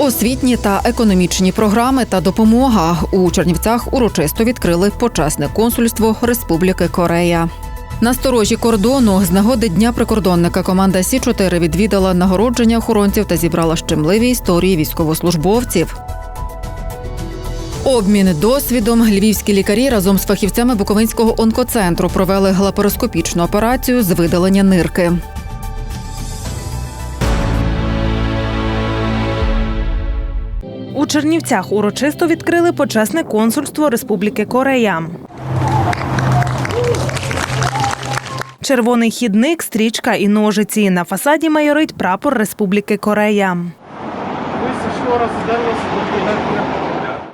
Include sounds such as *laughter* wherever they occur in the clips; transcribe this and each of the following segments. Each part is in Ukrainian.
Освітні та економічні програми та допомога у Чернівцях урочисто відкрили почесне консульство Республіки Корея. На сторожі кордону з нагоди дня прикордонника команда Сі 4 відвідала нагородження охоронців та зібрала щемливі історії військовослужбовців. Обмін досвідом львівські лікарі разом з фахівцями Буковинського онкоцентру провели лапароскопічну операцію з видалення нирки. У Чернівцях урочисто відкрили почесне консульство Республіки Корея. Червоний хідник, стрічка і ножиці. На фасаді майорить прапор Республіки Корея.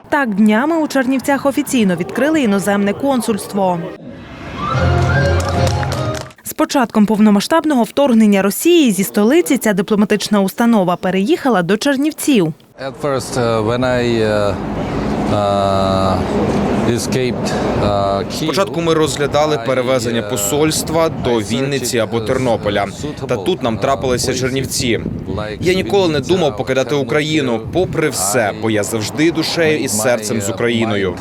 Так, днями у Чернівцях офіційно відкрили іноземне консульство. З початком повномасштабного вторгнення Росії зі столиці ця дипломатична установа переїхала до Чернівців. At first, uh, when I uh, uh, escaped uh, Kyiv, Спочатку ми розглядали перевезення посольства до Вінниці або Тернополя. Та тут нам трапилися Чернівці. Я ніколи не думав покидати Україну, попри все, бо я завжди душею і серцем з Україною.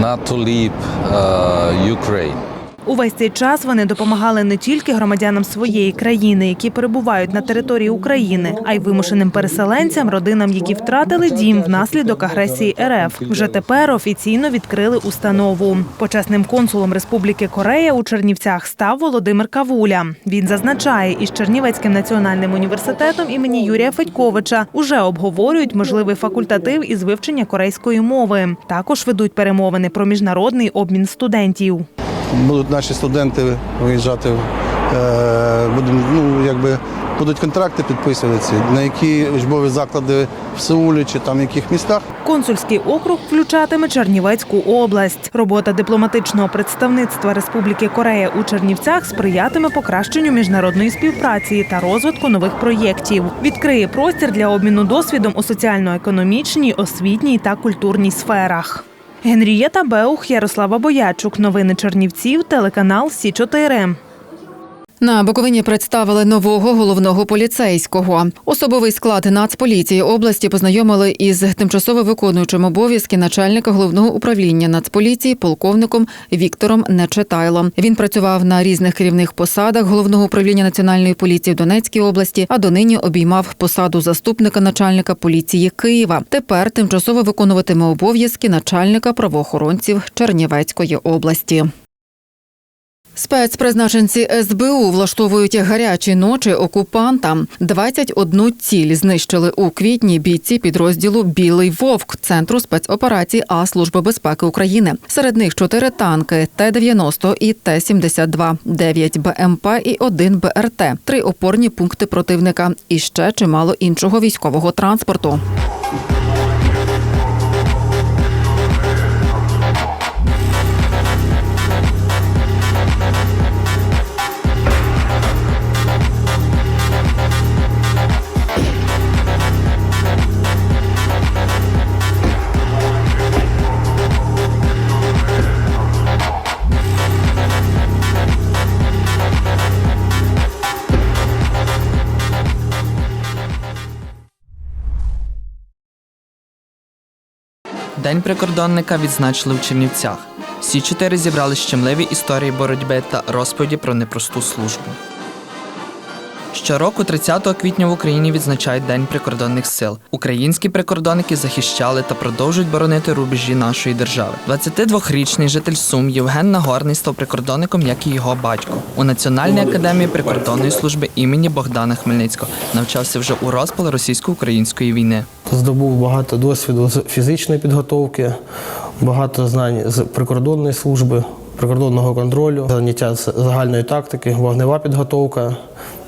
not to leave uh, Ukraine. Увесь цей час вони допомагали не тільки громадянам своєї країни, які перебувають на території України, а й вимушеним переселенцям, родинам, які втратили дім внаслідок агресії РФ. Вже тепер офіційно відкрили установу. Почесним консулом Республіки Корея у Чернівцях став Володимир Кавуля. Він зазначає, із Чернівецьким національним університетом імені Юрія Федьковича уже обговорюють можливий факультатив із вивчення корейської мови. Також ведуть перемовини про міжнародний обмін студентів. Будуть наші студенти виїжджати, е, будемо, ну, якби, будуть контракти підписуватися, на які учбові заклади в Сеулі чи там в яких містах. Консульський округ включатиме Чернівецьку область. Робота дипломатичного представництва Республіки Корея у Чернівцях сприятиме покращенню міжнародної співпраці та розвитку нових проєктів. Відкриє простір для обміну досвідом у соціально-економічній, освітній та культурній сферах. Генрієта Беух, Ярослава Боячук. Новини Чернівців, телеканал Сі 4 На Буковині представили нового головного поліцейського. Особовий склад Нацполіції області познайомили із тимчасово виконуючим обов'язки начальника головного управління Нацполіції полковником Віктором Нечетайлом. Він працював на різних керівних посадах головного управління національної поліції в Донецькій області, а донині обіймав посаду заступника начальника поліції Києва. Тепер тимчасово виконуватиме обов'язки начальника правоохоронців Чернівецької області. Спецпризначенці СБУ влаштовують гарячі ночі окупантам. 21 ціль знищили у квітні бійці підрозділу Білий Вовк центру спецоперацій А Служби безпеки України. Серед них чотири танки Т-90 і Т-72, 9 БМП і 1 БРТ, три опорні пункти противника і ще чимало іншого військового транспорту. День прикордонника відзначили в Чернівцях. Всі чотири зібрали щемливі історії боротьби та розповіді про непросту службу. Щороку, 30 квітня в Україні відзначають День прикордонних сил. Українські прикордонники захищали та продовжують боронити рубежі нашої держави. 22-річний житель Сум Євген Нагорний став прикордонником, як і його батько. У Національній академії прикордонної служби імені Богдана Хмельницького навчався вже у розпал російсько-української війни. Здобув багато досвіду з фізичної підготовки, багато знань з прикордонної служби, прикордонного контролю, заняття з загальної тактики, вогнева підготовка,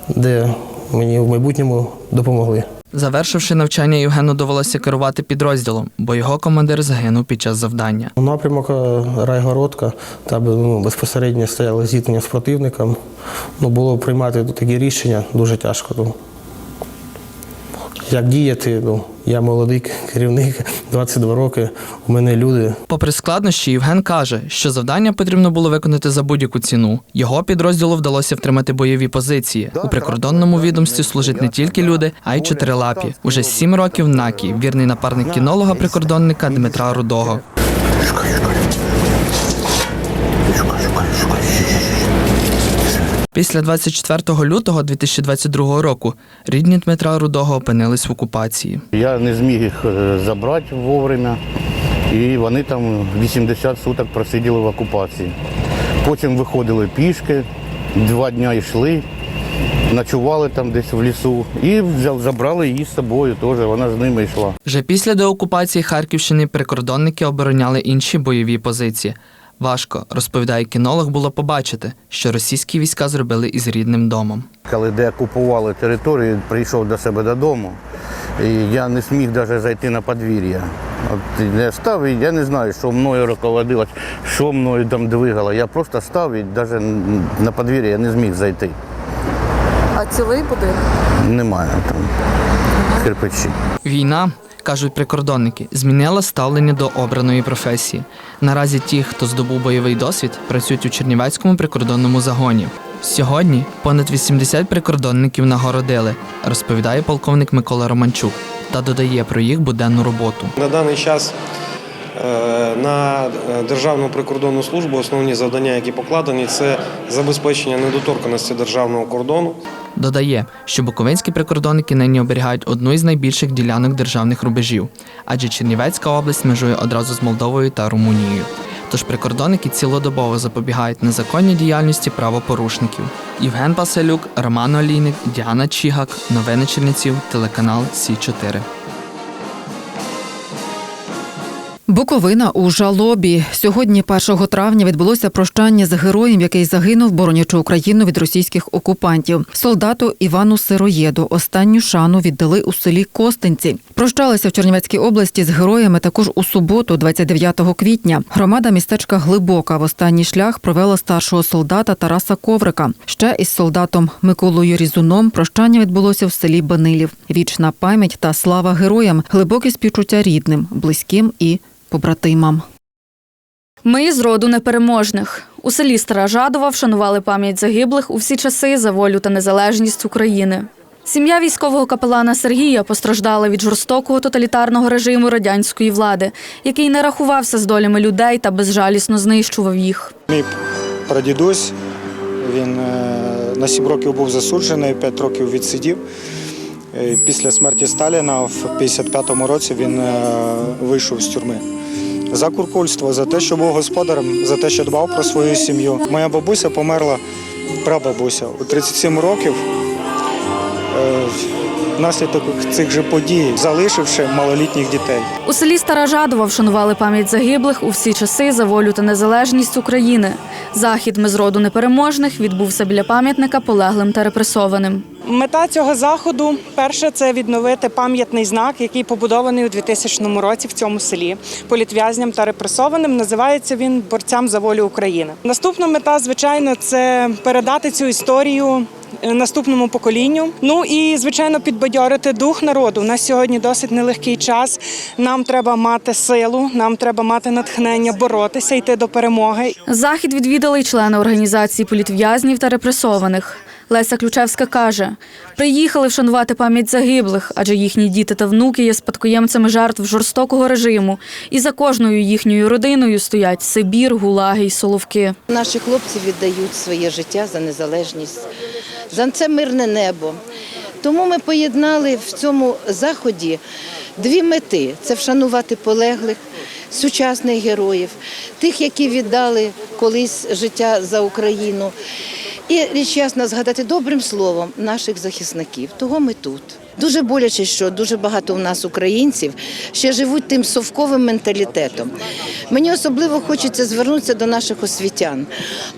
де мені в майбутньому допомогли. Завершивши навчання, Євгену довелося керувати підрозділом, бо його командир загинув під час завдання. Напрямок е, Райгородка, там ну, безпосередньо стояли зіткнення з противником. Ну, було приймати такі рішення дуже тяжко. Як діяти. Ну, я молодий керівник, *laughs* 22 роки. У мене люди. Попри складнощі, Євген каже, що завдання потрібно було виконати за будь-яку ціну. Його підрозділу вдалося втримати бойові позиції. У прикордонному відомстві служать не тільки люди, а й чотирилапі. Уже сім років Накі, вірний напарник кінолога прикордонника Дмитра Рудого. Після 24 лютого 2022 року рідні Дмитра Рудого опинились в окупації. Я не зміг їх е, забрати вовремя, і вони там 80 суток просиділи в окупації. Потім виходили пішки, два дні йшли, ночували там десь в лісу і забрали її з собою теж, вона з ними йшла. Вже після деокупації Харківщини прикордонники обороняли інші бойові позиції. Важко, розповідає кінолог, було побачити, що російські війська зробили із рідним домом. Коли деокупували територію, прийшов до себе додому, і я не зміг навіть зайти на подвір'я. От я став і я не знаю, що мною руководило, що мною там двигало. Я просто став і навіть на подвір'я я не зміг зайти. А цілий будинок? Немає там кирпичі. Війна, кажуть прикордонники, змінила ставлення до обраної професії. Наразі ті, хто здобув бойовий досвід, працюють у Чернівецькому прикордонному загоні. Сьогодні понад 80 прикордонників нагородили, розповідає полковник Микола Романчук та додає про їх буденну роботу. На даний час на е, Державну прикордонну службу основні завдання, які покладені, це забезпечення недоторканості державного кордону, Додає, що буковинські прикордонники нині оберігають одну із найбільших ділянок державних рубежів, адже Чернівецька область межує одразу з Молдовою та Румунією. Тож прикордонники цілодобово запобігають незаконній діяльності правопорушників. Євген Паселюк, Роман Олійник, Діана Чігак, Новини Чернівців, телеканал Сі 4 Буковина у жалобі. Сьогодні, 1 травня, відбулося прощання з героєм, який загинув, боронячи Україну від російських окупантів. Солдату Івану Сироєду останню шану віддали у селі Костинці. Прощалися в Чернівецькій області з героями також у суботу, 29 квітня. Громада містечка Глибока в останній шлях провела старшого солдата Тараса Коврика. Ще із солдатом Миколою Різуном прощання відбулося в селі Банилів. Вічна пам'ять та слава героям, глибоке співчуття рідним, близьким і побратимам. Ми з роду непереможних. У селі Стара Жадова вшанували пам'ять загиблих у всі часи за волю та незалежність України. Сім'я військового капелана Сергія постраждала від жорстокого тоталітарного режиму радянської влади, який не рахувався з долями людей та безжалісно знищував їх. Мій прадідусь, він е, на 7 років був засуджений, 5 років відсидів. Е, Після смерті Сталіна в 55-му році він е, вийшов з тюрми. За куркульство, за те, що був господарем, за те, що дбав про свою сім'ю. Моя бабуся померла, прабабуся, у 37 років. е, Внаслідок цих же подій, залишивши малолітніх дітей. У селі Стара Жадова вшанували пам'ять загиблих у всі часи за волю та незалежність України. Захід ми з роду непереможних відбувся біля пам'ятника полеглим та репресованим. Мета цього заходу перше це відновити пам'ятний знак, який побудований у 2000 році в цьому селі політв'язням та репресованим. Називається він борцям за волю України. Наступна мета, звичайно, це передати цю історію. е, Наступному поколінню, ну і звичайно підбадьорити дух народу. У нас сьогодні досить нелегкий час. Нам треба мати силу, нам треба мати натхнення боротися, йти до перемоги. Захід відвідали й члени організації політв'язнів та репресованих. Леся Ключевська каже: приїхали вшанувати пам'ять загиблих, адже їхні діти та внуки є спадкоємцями жертв жорстокого режиму, і за кожною їхньою родиною стоять Сибір, гулаги й соловки. Наші хлопці віддають своє життя за незалежність, за це мирне небо. Тому ми поєднали в цьому заході дві мети: це вшанувати полеглих, сучасних героїв, тих, які віддали колись життя за Україну. І річ ясно згадати добрим словом наших захисників. Того ми тут. Дуже боляче, що дуже багато у нас українців ще живуть тим совковим менталітетом. Мені особливо хочеться звернутися до наших освітян,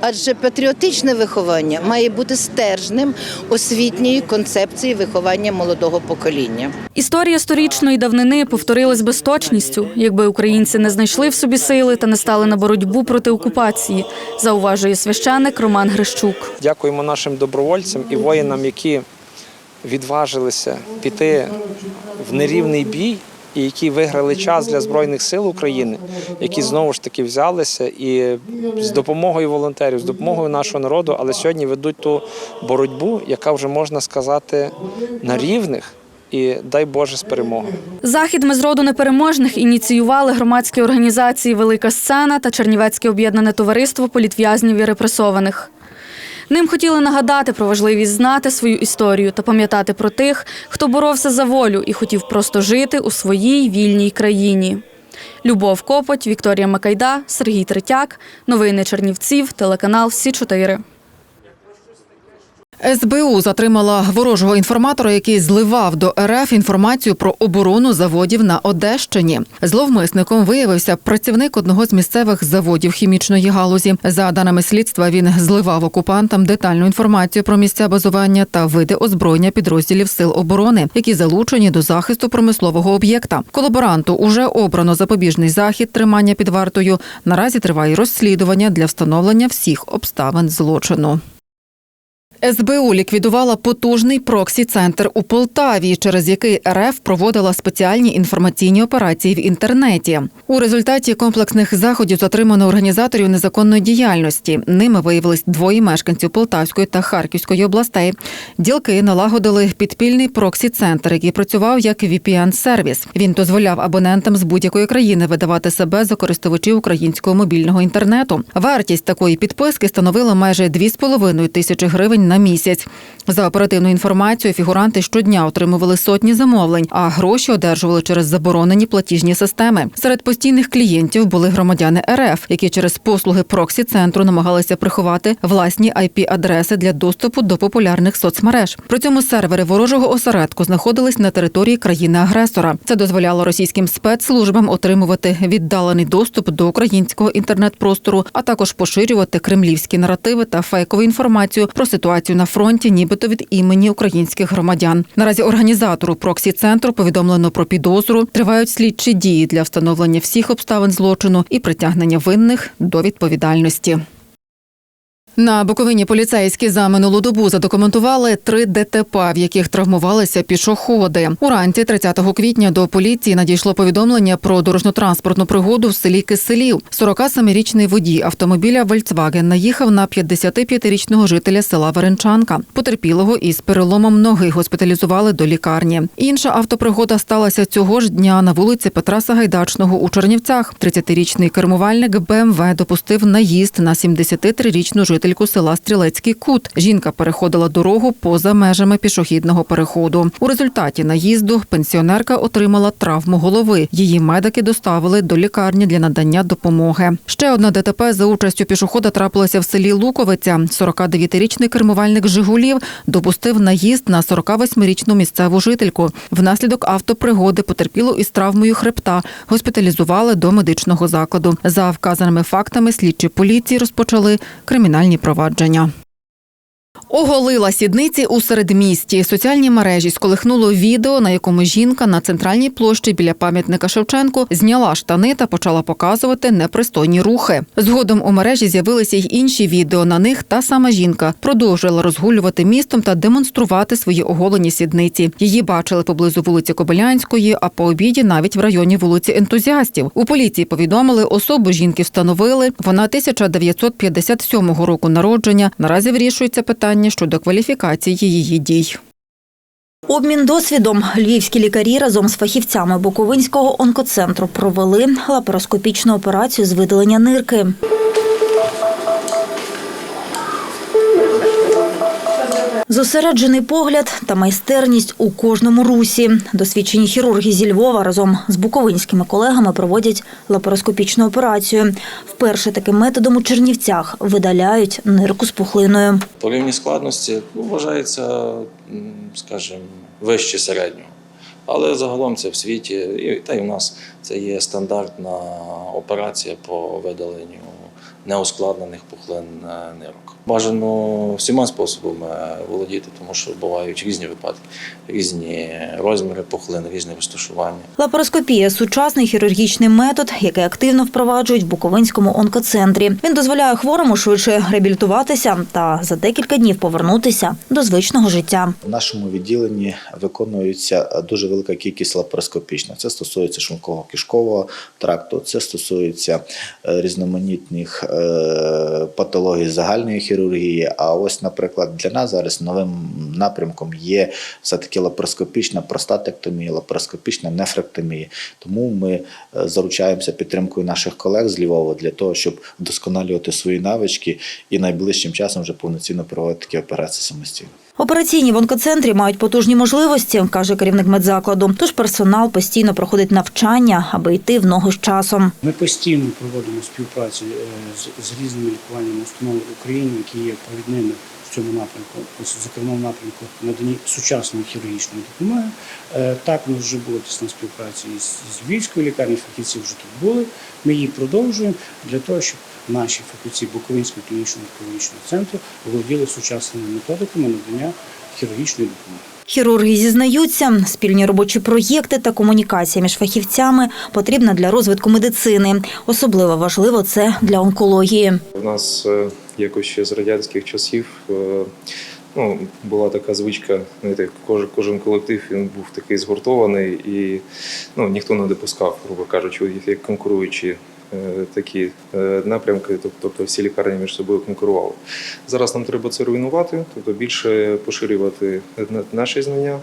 адже патріотичне виховання має бути стержнем освітньої концепції виховання молодого покоління. Історія сторічної давнини повторилась без точністю, якби українці не знайшли в собі сили та не стали на боротьбу проти окупації, зауважує священник Роман Грищук. Дякуємо нашим добровольцям і воїнам, які відважилися піти в нерівний бій, і які виграли час для Збройних сил України, які знову ж таки взялися і з допомогою волонтерів, з допомогою нашого народу, але сьогодні ведуть ту боротьбу, яка вже можна сказати на рівних. І дай Боже з перемогою. Захід ми з роду непереможних ініціювали громадські організації Велика сцена та Чернівецьке об'єднане товариство політв'язнів і репресованих. Ним хотіли нагадати про важливість знати свою історію та пам'ятати про тих, хто боровся за волю і хотів просто жити у своїй вільній країні. Любов Копоть, Вікторія Макайда, Сергій Третяк. Новини Чернівців, телеканал Сі 4 СБУ затримала ворожого інформатора, який зливав до РФ інформацію про оборону заводів на Одещині. Зловмисником виявився працівник одного з місцевих заводів хімічної галузі. За даними слідства, він зливав окупантам детальну інформацію про місця базування та види озброєння підрозділів сил оборони, які залучені до захисту промислового об'єкта. Колаборанту уже обрано запобіжний захід тримання під вартою. Наразі триває розслідування для встановлення всіх обставин злочину. СБУ ліквідувала потужний проксі-центр у Полтаві, через який РФ проводила спеціальні інформаційні операції в інтернеті. У результаті комплексних заходів затримано організаторів незаконної діяльності. Ними виявились двоє мешканців Полтавської та Харківської областей. Ділки налагодили підпільний проксі-центр, який працював як VPN-сервіс. Він дозволяв абонентам з будь-якої країни видавати себе за користувачів українського мобільного інтернету. Вартість такої підписки становила майже 2,5 тисячі гривень на місяць. За оперативну інформацію фігуранти щодня отримували сотні замовлень, а гроші одержували через заборонені платіжні системи. Серед постійних клієнтів були громадяни РФ, які через послуги проксі центру намагалися приховати власні IP-адреси для доступу до популярних соцмереж. При цьому сервери ворожого осередку знаходились на території країни-агресора. Це дозволяло російським спецслужбам отримувати віддалений доступ до українського інтернет-простору, а також поширювати кремлівські наративи та фейкову інформацію про ситуацію на фронті, нібито від імені українських громадян. Наразі організатору проксі центру повідомлено про підозру. Тривають слідчі дії для встановлення всіх обставин злочину і притягнення винних до відповідальності. На Буковині поліцейські за минулу добу задокументували три ДТП, в яких травмувалися пішоходи. Уранці 30 квітня до поліції надійшло повідомлення про дорожньо-транспортну пригоду в селі Киселів. 47-річний водій автомобіля Вольцваген наїхав на 55-річного жителя села Веренчанка. Потерпілого із переломом ноги госпіталізували до лікарні. Інша автопригода сталася цього ж дня на вулиці Петра Сагайдачного у Чернівцях. 30-річний кермувальник БМВ допустив наїзд на 73-річну жительку села Стрілецький кут. Жінка переходила дорогу поза межами пішохідного переходу. У результаті наїзду пенсіонерка отримала травму голови. Її медики доставили до лікарні для надання допомоги. Ще одна ДТП за участю пішохода трапилася в селі Луковиця. 49-річний кермувальник Жигулів допустив наїзд на 48-річну місцеву жительку. Внаслідок автопригоди потерпіло із травмою хребта. Госпіталізували до медичного закладу. За вказаними фактами слідчі поліції розпочали кримінальні provođenja. Оголила сідниці у середмісті. Соціальні мережі сколихнуло відео, на якому жінка на центральній площі біля пам'ятника Шевченку зняла штани та почала показувати непристойні рухи. Згодом у мережі з'явилися й інші відео. На них та сама жінка продовжила розгулювати містом та демонструвати свої оголені сідниці. Її бачили поблизу вулиці Кобилянської, а по обіді навіть в районі вулиці ентузіастів. У поліції повідомили, особу жінки встановили. Вона 1957 року народження. Наразі вирішується питання щодо кваліфікації її дій. Обмін досвідом львівські лікарі разом з фахівцями Буковинського онкоцентру провели лапароскопічну операцію з видалення нирки. Зосереджений погляд та майстерність у кожному русі. Досвідчені хірурги зі Львова разом з буковинськими колегами проводять лапароскопічну операцію. Вперше таким методом у Чернівцях видаляють нирку з пухлиною. По рівні складності ну, вважається, скажімо, вище середнього. Але загалом це в світі, і, та й у нас це є стандартна операція по видаленню неускладнених пухлин е, нирок. Бажано всіма способами володіти, тому що бувають різні випадки, різні розміри пухлин, різні розташування. Лапароскопія сучасний хірургічний метод, який активно впроваджують в Буковинському онкоцентрі. Він дозволяє хворому швидше реабілітуватися та за декілька днів повернутися до звичного життя. В нашому відділенні виконується дуже велика кількість лапароскопічних. Це стосується шлунково-кишкового тракту, це стосується е, різноманітних е, патологій загальної хірургії. А ось, наприклад, для нас зараз новим напрямком є все-таки лапароскопічна простатектомія, лапароскопічна нефректомія. Тому ми е, заручаємося підтримкою наших колег з Львова для того, щоб вдосконалювати свої навички і найближчим часом вже повноцінно проводити такі операції самостійно. Операційні в онкоцентрі мають потужні можливості, каже керівник медзакладу. Тож персонал постійно проходить навчання, аби йти в ногу з часом. Ми постійно проводимо співпрацю е, з, різними лікувальними установами України, які є провідними в цьому напрямку, зокрема в напрямку наданні сучасної хірургічної допомоги. Е, Так, у нас вже була тісна співпраця із, Львівською лікарні, фахівці вже тут були. Ми її продовжуємо для того, щоб наші фахівці Буковинського клінічного онкологічного центру володіли сучасними методиками надання хірургічної допомоги. Хірурги зізнаються, спільні робочі проєкти та комунікація між фахівцями потрібна для розвитку медицини. Особливо важливо це для онкології. У нас е, якось ще з радянських часів е, ну, була така звичка, знаєте, кожен, кожен колектив він був такий згуртований і ну, ніхто не допускав, грубо кажучи, як конкуруючі такі е, напрямки, тобто всі лікарні між собою конкурували. Зараз нам треба це руйнувати, тобто більше поширювати на- наші знання.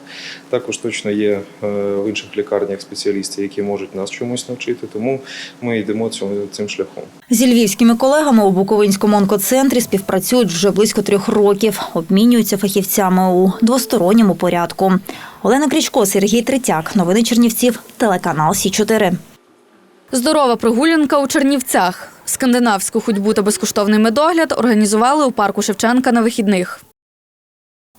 Також точно є е, в інших лікарнях спеціалісти, які можуть нас чомусь навчити, тому ми йдемо цим шляхом. Зі львівськими колегами у Буковинському онкоцентрі співпрацюють вже близько трьох років. Обмінюються фахівцями у двосторонньому порядку. Олена Крічко, Сергій Третяк. Новини Чернівців. Телеканал Сі 4 Здорова прогулянка у Чернівцях. Скандинавську ходьбу та безкоштовний медогляд організували у парку Шевченка на вихідних.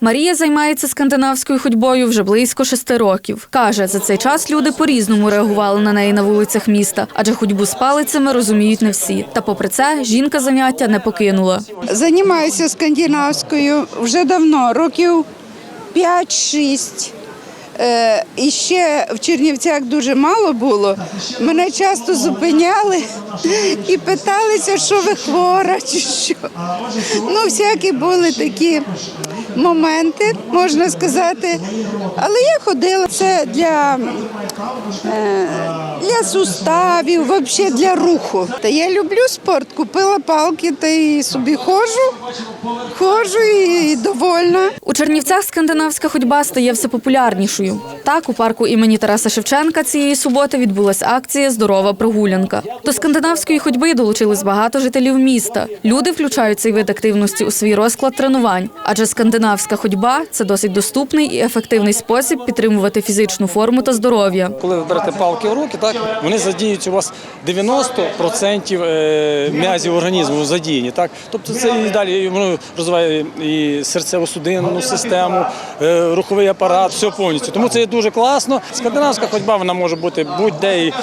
Марія займається скандинавською ходьбою вже близько шести років. Каже, за цей час люди по-різному реагували на неї на вулицях міста, адже ходьбу з палицями розуміють не всі. Та попри це, жінка заняття не покинула. Займаюся скандинавською вже давно, років 5-6. Е, і ще в Чернівцях дуже мало було. Мене часто зупиняли і питалися, що ви хвора чи що. Ну, всякі були такі моменти, можна сказати. Але я ходила це для, е, для суставів, взагалі для руху. Та я люблю спорт, купила палки та і собі ходжу, ходжу і довольна. У Чернівцях скандинавська ходьба стає все популярнішою. Так, у парку імені Тараса Шевченка цієї суботи відбулася акція Здорова прогулянка. До скандинавської ходьби долучились багато жителів міста. Люди включають цей вид активності у свій розклад тренувань, адже скандинавська ходьба це досить доступний і ефективний спосіб підтримувати фізичну форму та здоров'я. Коли ви берете палки в руки, так вони задіють у вас 90% е, м'язів організму задіяні. Так, тобто це і далі воно розвиває і серцево-судинну систему, е, руховий апарат, все повністю. Тому це є дуже класно. Скандинавська ходьба вона може бути будь-де і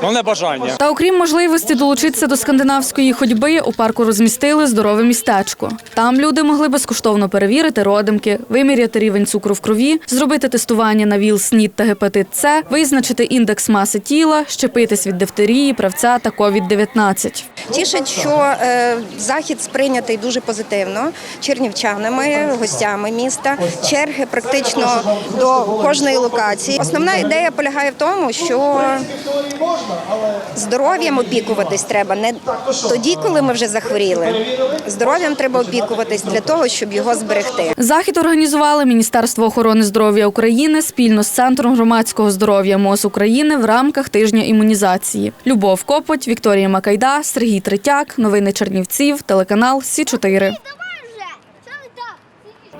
головне бажання. Та окрім можливості долучитися до скандинавської ходьби, у парку розмістили здорове містечко. Там люди могли безкоштовно перевірити родимки, виміряти рівень цукру в крові, зробити тестування на ВІЛ, СНІД та гепатит С, визначити індекс маси тіла, щепитись від дифтерії, правця та COVID-19. Тішить, що е, захід сприйнятий дуже позитивно чернівчанами, гостями міста. Черги практично до кожної локації. Основна ідея полягає в тому, що здоров'ям опікуватись треба не тоді, коли ми вже захворіли. Здоров'ям треба опікуватись для того, щоб його зберегти. Захід організували Міністерство охорони здоров'я України спільно з Центром громадського здоров'я МОЗ України в рамках тижня імунізації. Любов Копоть, Вікторія Макайда, Сергій Третяк, новини Чернівців, телеканал Сі 4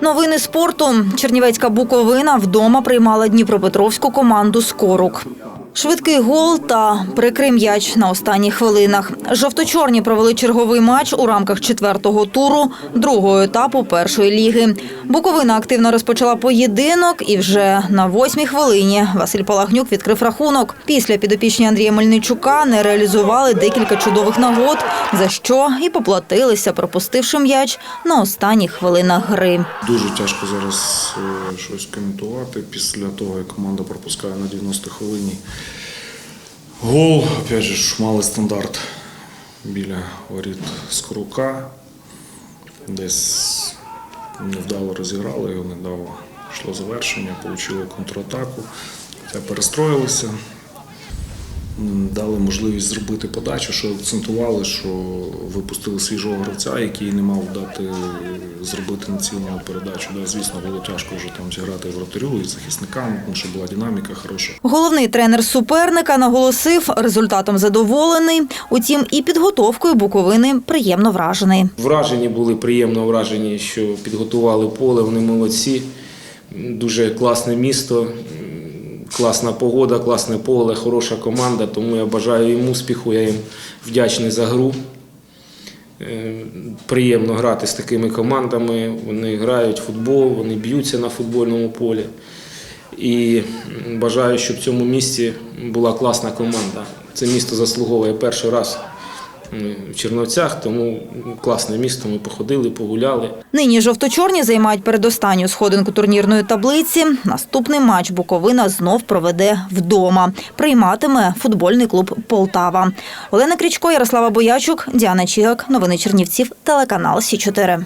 Новини спорту. Чернівецька Буковина вдома приймала Дніпропетровську команду Скорук. Швидкий гол та прикрий м'яч на останніх хвилинах. Жовто-чорні провели черговий матч у рамках четвертого туру другого етапу першої ліги. Буковина активно розпочала поєдинок, і вже на восьмій хвилині Василь Палагнюк відкрив рахунок. Після підопічні Андрія Мельничука не реалізували декілька чудових нагод, за що і поплатилися, пропустивши м'яч на останніх хвилинах гри. Дуже тяжко зараз е, щось коментувати після того, як команда пропускає на 90 хвилині. Гол, опять же, малий стандарт біля воріт Скорука. Десь невдало розіграли його, недавно йшло завершення, отримали контратаку. Перестроїлися, дали можливість зробити подачу, що акцентували, що випустили свіжого гравця, який не мав дати зробити націльну передачу. Да, звісно, було тяжко вже там зіграти і вратарю, і захисникам, тому що була динаміка хороша. Головний тренер суперника наголосив, результатом задоволений. Утім, і підготовкою Буковини приємно вражений. Вражені були приємно вражені, що підготували поле, вони молодці. Дуже класне місто, класна погода, класне поле, хороша команда. Тому я бажаю їм успіху, я їм вдячний за гру. Е, Приємно грати з такими командами. Вони грають в футбол, вони б'ються на футбольному полі. І бажаю, щоб в цьому місті була класна команда. Це місто заслуговує перший раз в Черновцях, тому класне місто. Ми походили, погуляли. Нині жовто-чорні займають передостанню сходинку турнірної таблиці. Наступний матч Буковина знов проведе вдома. Прийматиме футбольний клуб Полтава. Олена Крічко, Ярослава Боячук, Діана Чігак. Новини Чернівців. Телеканал Сі 4